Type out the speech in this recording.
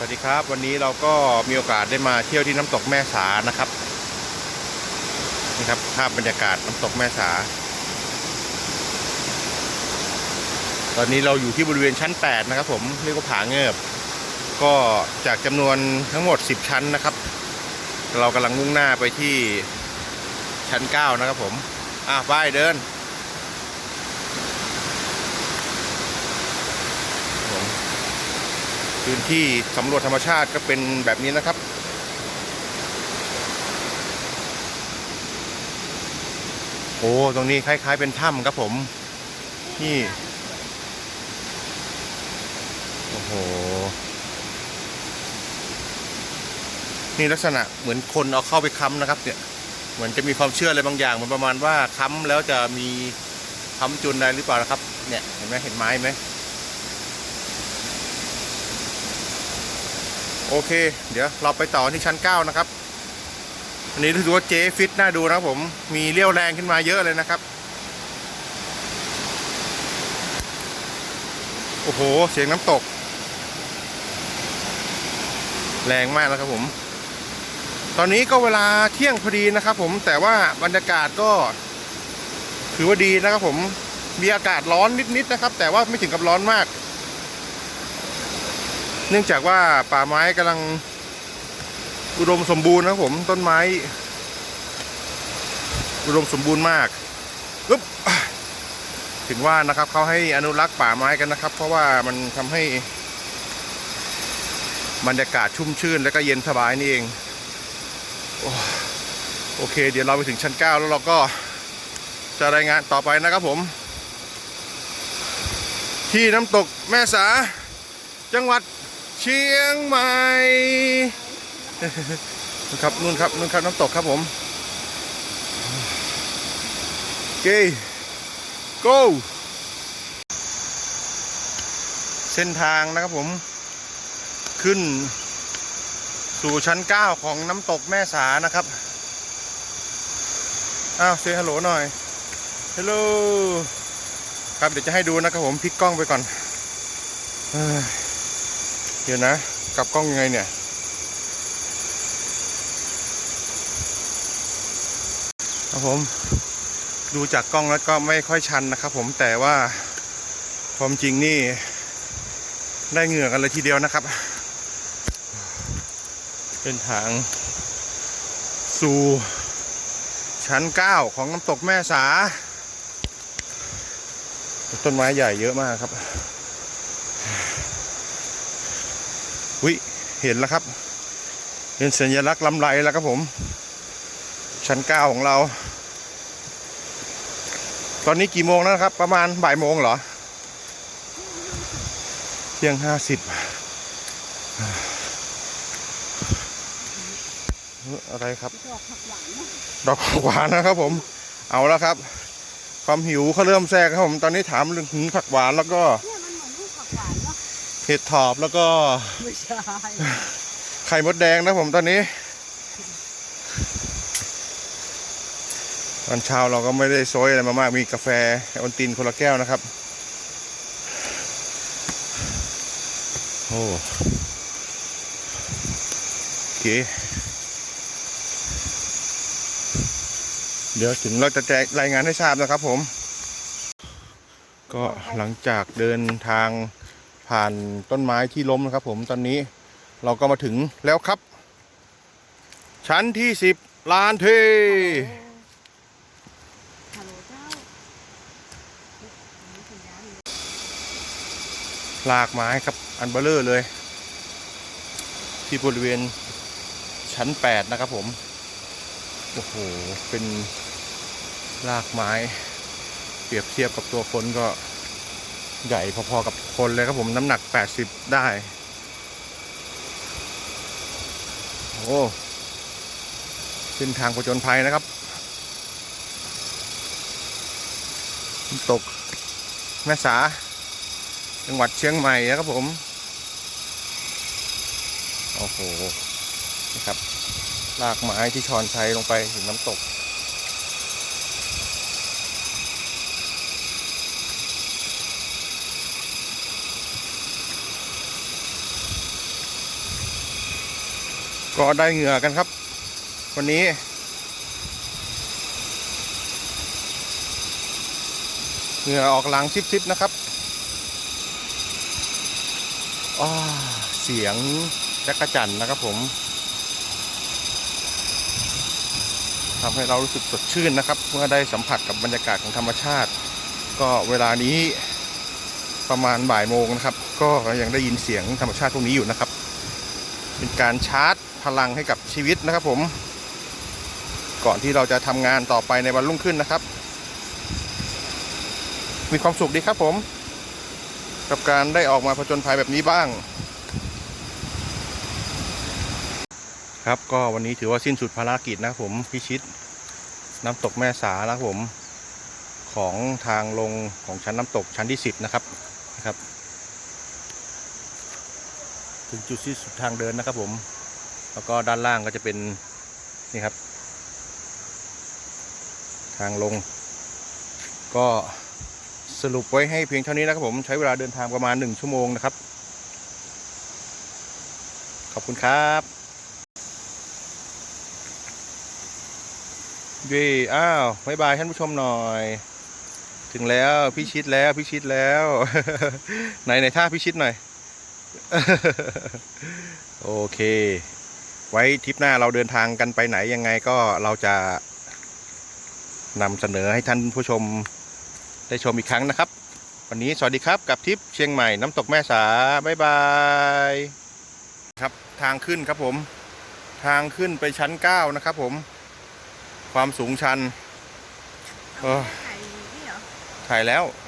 สวัสดีครับ วันนี้เราก็มีโอกาสได้มาเที่ยวที่น้ำตกแม่สานะครับนี่ครับภาพบรรยากาศน้ำตกแม่สา ตอนนี้เราอยู่ที่บริเวณชั้น 8 นะครับ ผมเรียกว่าผาเงิบก็จากจำนวนทั้งหมด 10 ชั้นนะครับ เรากำลังมุ่งหน้าไปที่ชั้น 9 นะครับผมอะไปเดิน พื้นที่สำรวจธรรมชาติก็เป็นแบบนี้นะครับ โอ้ตรงนี้คล้าย ๆ เป็นถ้ำครับผมนี่โอ้โหนี่ลักษณะเหมือนคนเอาเข้าไปค้ำนะครับเนี่ยเหมือนจะมีความเชื่ออะไรบางอย่างเหมือนประมาณว่าค้ำแล้วจะมีค้ำจุนอะไรหรือเปล่านะครับ เนี่ยเห็นไหมเห็นไม้ไหม โอเค เดี๋ยวเราไปต่อที่ชั้น 9 นะครับ อันนี้รู้สึกว่าเจ๊ฟิตน่าดูนะครับผม มีเรี่ยวแรงขึ้นมาเยอะเลยนะครับ โอ้โห เสียงน้ำตก แรงมากแล้วครับผม ตอนนี้ก็เวลาเที่ยงพอดีนะครับผม แต่ว่าบรรยากาศก็ถือว่าดีนะครับผม มีอากาศร้อนนิดๆนะครับ แต่ว่าไม่ถึงกับร้อนมาก เนื่องจากว่าป่าไม้กำลังอุดมสมบูรณ์นะผมต้นไม้ อุดมสมบูรณ์มากอึ๊บถึงว่านะครับเขาให้อนุรักษ์ป่าไม้กันนะครับ เพราะว่ามันทำให้บรรยากาศชุ่มชื่น และก็เย็นสบายนี่เองโอโอเค เดี๋ยวเราไปถึงชั้น 9 แล้วเราก็จะรายงานต่อไปนะครับผม ที่น้ำตกแม่สาจังหวัด เชียงใหม่นู่นครับนู่นครับนู่นครับน้ำตกครับผมเก go เส้นทางนะครับผม ขึ้น สู่ชั้น 9 ของน้ำตกแม่สานะครับ อ้าวเซฮัลโหลหน่อยฮัลโหลครับเดี๋ยวจะให้ดูนะครับผมพลิกกล้องไปก่อน เดี๋ยวนะ กลับกล้องยังไงเนี่ย ครับผม ดูจากกล้องแล้วก็ไม่ค่อยชันนะครับผมแต่ว่าความจริงนี่ ได้เหงื่อกันเลยทีเดียวนะครับ เป็นทาง สู่ชั้น 9 ของน้ำตกแม่สา ต้นไม้ใหญ่เยอะมากครับ วิเห็นแล้วครับเป็นสัญลักษณ์ลำไรแล้วครับผม ชั้นเก้าของเรา ตอนนี้กี่โมงแล้วนะครับ ประมาณบ่ายโมงเหรอ เที่ยงห้าสิบอะไรครับ ดอกผักหวานนะครับผม เอาแล้วครับ ความหิวเขาเริ่มแทรกครับผม ตอนนี้ถามเรื่องถึงผักหวานแล้วก็ เห็ดถอบแล้วก็ไม่ใช่ ไข่มดแดงนะผมตอนนี้ ตอนเช้าเราก็ไม่ได้โซยอะไรมามากมีกาแฟออนตินคนละแก้วนะครับ โอ้โอเคเดี๋ยวถึงเราจะแจ้งรายงานให้ทราบนะครับผม ก็หลังจากเดินทาง ผ่านต้นไม้ที่ล้มนะครับ ผมตอนนี้เราก็มาถึงแล้วครับ ชั้นที่สิบลานเทหลากไม้ครับอันเบลเลอร์เลย ที่บริเวณชั้นแปดนะครับผมโอ้โหเป็นลากไม้ เปรียบเทียบกับตัวคนก็ ใหญ่พอๆกับคนเลยครับผมน้ำหนัก 80 ได้ โอ้เส้นทางผจญภัยนะครับน้ำตกแม่สา จังหวัดเชียงใหม่นะครับผม โอ้โห นี่ครับลากไม้ที่ชอนชัยลงไปถึงน้ำตก ก็ได้เหงื่อกันครับ วันนี้ เหงื่อออกหลังซิบๆนะครับอเสียงจักระจันนะครับผมทำให้เรารู้สึกสดชื่นนะครับ เมื่อได้สัมผัสกับบรรยากาศของธรรมชาติ ก็เวลานี้ประมาณบ่ายโมงนะครับ ก็ยังได้ยินเสียงธรรมชาติพวกนี้อยู่นะครับ เป็นการชาร์จ ลังให้กับชีวิตนะครับผม ก่อนที่เราจะทำงานต่อไปในวันรุ่งขึ้นนะครับ มีความสุขดีครับผม กับการได้ออกมาผจญภัยแบบนี้บ้าง ครับก็วันนี้ถือว่าสิ้นสุดภารกิจนะครับผมพิชิตน้ำตกแม่สานะครับผมของทางลงของชั้นน้ำตกชั้นที่ 10 นะครับนะครับ ถึงจุดสิ้นสุดทางเดินนะครับผม แล้วก็ด้านล่างก็จะเป็นนี่ครับ ทางลง ก็สรุปไว้ให้เพียงเท่านี้นะครับผมใช้เวลาเดินทางประมาณ 1 ชั่วโมงนะครับ ขอบคุณครับเย้อ้าวบายบายท่านผู้ชมหน่อย ถึงแล้วพิชิตแล้วพิชิตแล้ว ไหนไหนท่าพิชิตหน่อย โอเค ไว้ทริปหน้าเราเดินทางกันไปไหนยังไงก็เราจะนำเสนอให้ท่านผู้ชมได้ชมอีกครั้งนะครับ วันนี้สวัสดีครับกับทริปเชียงใหม่น้ำตกแม่สาบ๊ายบายครับทางขึ้นครับผมทางขึ้นไปชั้น 9 นะครับผม ความสูงชัน เออไข่นี่เหรอถ่ายแล้วไข่